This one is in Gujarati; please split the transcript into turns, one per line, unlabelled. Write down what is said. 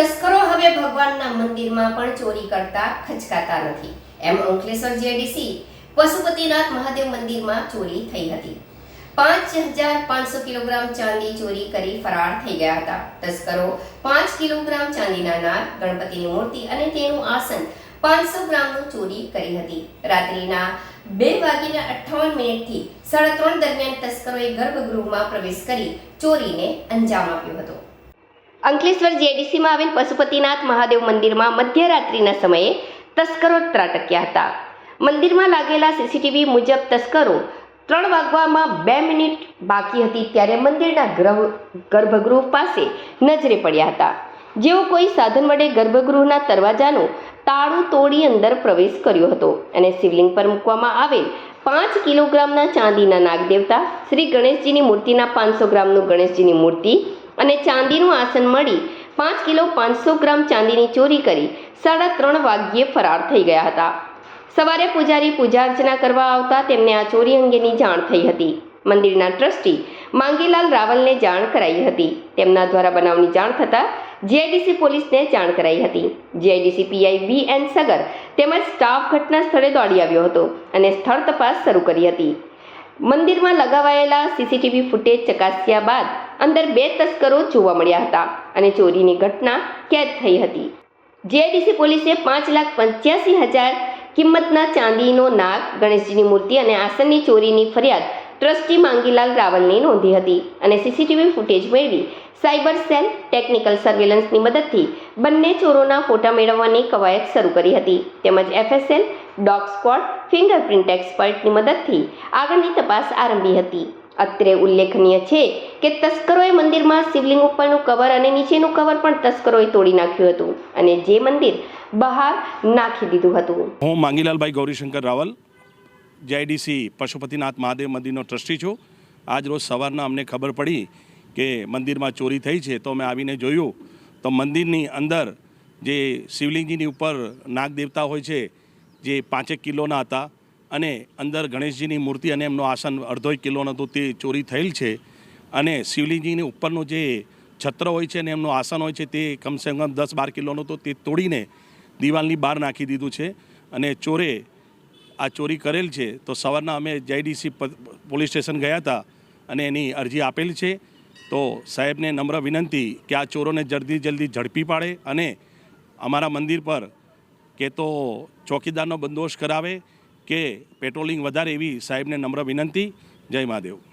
તસ્કરો હવે ભગવાનના મંદિરમાં પણ ચોરી કરતા ખચકાતા નથી. એમ અંકલેશ્વર જેડીસી પશુપતિનાથ મહાદેવ મંદિરમાં ચોરી થઈ હતી. પાંચ હજાર પાંચસો કિલોગ્રામ ચાંદી ચોરી કરી ફરાર થઈ ગયા હતા. તસ્કરો પાંચ કિલોગ્રામ ચાંદીના નાર ગણપતિની મૂર્તિ અને તેનું આસન પાંચસો ગ્રામનું ચોરી કરી હતી. રાત્રિના બે વાગીને અઠ્ઠાવન મિનિટથી સાડા ત્રણ દરમિયાન તસ્કરોએ ગર્ભગૃહમાં પ્રવેશ કરી ચોરીને અંજામ આપ્યો હતો. અંકલેશ્વર જેડીસીમાં આવેલ પશુપતિનાથ મહાદેવ મંદિરમાં મધ્યરાત્રિના સમયે તસ્કરો ત્રાટક્યા હતા. મંદિરમાં લાગેલા સીસીટીવી મુજબ તસ્કરો ત્રણ વાગવામાં બે મિનિટ બાકી હતી ત્યારે મંદિરના ગ્રહ, ગર્ભગૃહ પાસે નજરે પડ્યા હતા. જેઓ કોઈ સાધન વડે ગર્ભગૃહના દરવાજાનું તાળું તોડી અંદર પ્રવેશ કર્યો હતો અને શિવલિંગ પર મૂકવામાં આવેલ પાંચ કિલોગ્રામના ચાંદીના નાગદેવતા શ્રી ગણેશજીની મૂર્તિના પાંચસો ગ્રામનું ગણેશજીની મૂર્તિ અને ચાંદીનું આસન મળી પાંચ કિલો પાંચસો ગ્રામ ચાંદીની ચોરી કરી સાડા ત્રણ વાગ્યે ફરાર થઈ ગયા હતા. સવારે પૂજારી પૂજા અર્ચના કરવા આવતા તેમને આ ચોરી અંગેની જાણ થઈ હતી. મંદિરના ટ્રસ્ટી માંગીલાલ રાવલને જાણ કરાઈ હતી. તેમના દ્વારા બનાવની જાણ થતાં જીઆઈડીસી પોલીસને જાણ કરાઈ હતી. GIDC PI V N Sagar તેમજ સ્ટાફ ઘટના સ્થળે દોડી આવ્યો હતો અને સ્થળ તપાસ શરૂ કરી હતી. મંદિરમાં લગાવાયેલા સીસીટીવી ફૂટેજ ચકાસ્યા બાદ અંદર બે તસ્કરો જોવા મળ્યા હતા અને ચોરીની ઘટના કેદ થઈ હતી. જીઆઈડીસી પોલીસે પાંચ લાખ પંચ્યાસી હજાર કિંમતના ચાંદીનો નાગ, ગણેશજીની મૂર્તિ અને આસનની ચોરીની ફરિયાદ ટ્રસ્ટી માંગીલાલ રાવલની નોંધી હતી અને સીસીટીવી ફૂટેજ મેળવી સાયબર સેલ ટેકનિકલ સર્વેલન્સની મદદથી બંને ચોરોના ફોટા મેળવવાની કવાયત શરૂ કરી હતી. તેમજ એફએસએલ, ડોગ સ્ક્વોડ, ફિંગરપ્રિન્ટ એક્સપર્ટની મદદથી આગળની તપાસ આરંભી હતી. અત્રે ઉલ્લેખનીય છે કે તસ્કરોએ મંદિરમાં શિવલિંગ ઉપરનું કવર અને નીચેનું કવર પણ તસ્કરોએ તોડી નાખ્યું હતું અને જે મંદિર બહાર નાખી દીધું હતું.
હું માંગીલાલભાઈ ગૌરીશંકર રાવલ જેઆઈડીસી પશુપતિનાથ મહાદેવ મંદિરનો ટ્રસ્ટી છું. આજ રોજ સવારના અમને ખબર પડી કે મંદિરમાં ચોરી થઈ છે તો અમે આવીને જોયું તો મંદિરની અંદર જે શિવલિંગજીની ઉપર નાગદેવતા હોય છે, જે પાંચેક કિલોના હતા અને અંદર ગણેશજીની મૂર્તિ અને એમનું આસન અડધો કિલોનો હતો તે ચોરી થયેલ છે. અને શિવલિંગજીની ઉપરનું જે છત્ર હોય છે અને એમનું આસન હોય છે તે કમસે કમ દસ બાર કિલોનો તો તે તોડીને દિવાલની બહાર નાખી દીધું છે. અને ચોરે આ ચોરી કરેલ છે. તો સવારના અમે જેઆઈડીસી પોલીસ સ્ટેશન ગયા હતા અને એની અરજી આપેલ છે. તો સાહેબને નમ્ર વિનંતી કે આ ચોરોને જલ્દી જલ્દી ઝડપી પાડે અને અમારા મંદિર પર કે તો ચોકીદારનો બંદોબસ્ત કરાવે કે પેટ્રોલિંગ વધારે એવી સાહેબને નમ્ર વિનંતી. જય મહાદેવ.